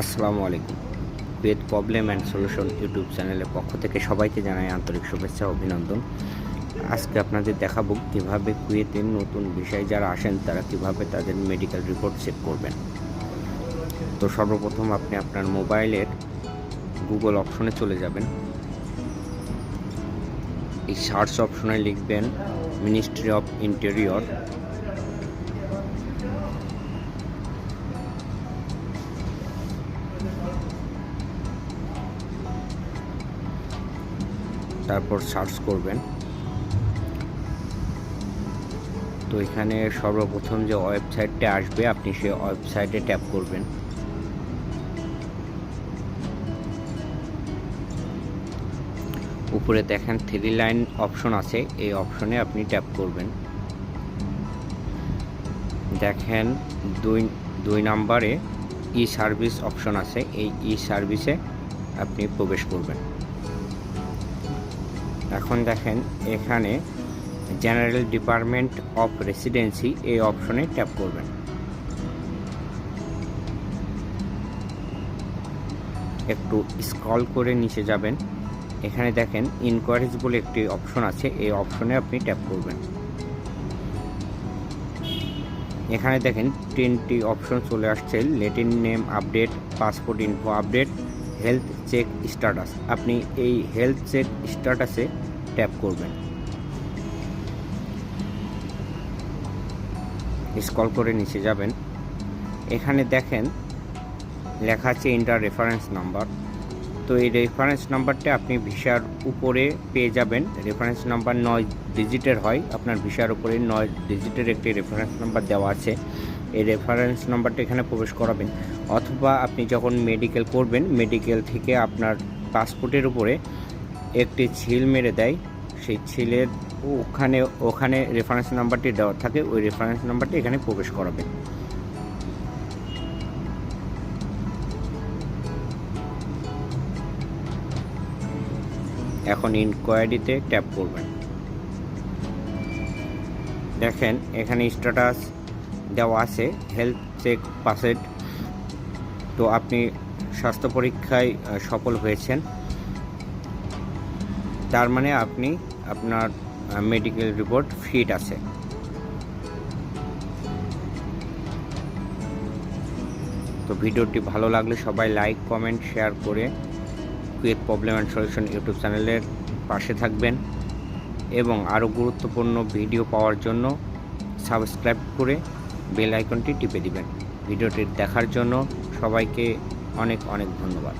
আসসালামু আলাইকুম। Kuwait problem and solution YouTube চ্যানেলের পক্ষ থেকে সবাইকে জানাই আন্তরিক শুভেচ্ছা, অভিনন্দন। আজকে আপনাদের দেখাবো কীভাবে কুয়েতের নতুন বিষয় যারা আসেন, তারা কীভাবে তাদের মেডিকেল রিপোর্ট চেক করবেন। তো সর্বপ্রথম আপনি আপনার মোবাইলের গুগল অপশনে চলে যাবেন। এই সার্চ অপশনে লিখবেন মিনিস্ট্রি অফ ইন্টেরিয়র তারপর সার্চ করবেন। তো এখানে সর্বপ্রথম যে ওয়েবসাইটটা আসবে, আপনি সেই ওয়েবসাইটে ট্যাপ করবেন। উপরে দেখেন থ্রি লাইন অপশন আছে, এই অপশনে আপনি ট্যাপ করবেন। দেখেন দুই দুই নাম্বারে ই সার্ভিস অপশন আছে, এই ই সার্ভিসে আপনি প্রবেশ করবেন। এখন দেখেন, এখানে জেনারেল ডিপার্টমেন্ট অফ রেসিডেন্সি এই অপশনে ট্যাপ করবেন। একটু স্ক্রল করে নিচে যাবেন। এখানে দেখেন ইনকোয়ারিজ বলে একটি অপশন আছে, এই অপশনে আপনি ট্যাপ করবেন। এখানে দেখেন, তিনটি অপশন চলে আসছে Latin name update passport info update health check status আপনি এই হেলথ চেক স্ট্যাটাসে ট্যাপ করবেন। স্কল করে নিচে যাবেন। এখানে দেখেন, লেখা আছে ইন্টার রেফারেন্স নাম্বার তো এই রেফারেন্স নাম্বারটা আপনি ভিসার উপরে পেয়ে যাবেন। রেফারেন্স নাম্বার নয় ডিজিটের হয়। আপনার ভিসার উপরে নয় ডিজিটের একটি রেফারেন্স নাম্বার দেওয়া আছে। এই রেফারেন্স নাম্বারটা এখানে প্রবেশ করাবেন। অথবা আপনি যখন মেডিকেল করবেন মেডিকেল থেকে আপনার পাসপোর্টের উপরে একটি ছিল মেরে দেয়। সেই ছিলের ওখানে ওখানে রেফারেন্স নাম্বারটি দেওয়া থাকে, ওই রেফারেন্স নাম্বারটি এখানে প্রবেশ করাবেন। এখন ইনকোয়ারিতে ট্যাপ করবেন। দেখেন, এখানে স্ট্যাটাস দেওয়া আছে হেলথ চেক পাসেড তো আপনি স্বাস্থ্য পরীক্ষায় সফল হয়েছেন। তার মানে আপনি আপনার মেডিকেল রিপোর্ট ফিট আছে। তো ভিডিওটি ভালো লাগলে সবাই লাইক কমেন্ট শেয়ার করে Kuwait problem and solution YouTube চ্যানেলের পাশে থাকবেন। এবং আরও গুরুত্বপূর্ণ ভিডিও পাওয়ার জন্য সাবস্ক্রাইব করে বেল আইকনটি টিপে দিবেন। ভিডিওটি দেখার জন্য সবাইকে অনেক অনেক ধন্যবাদ।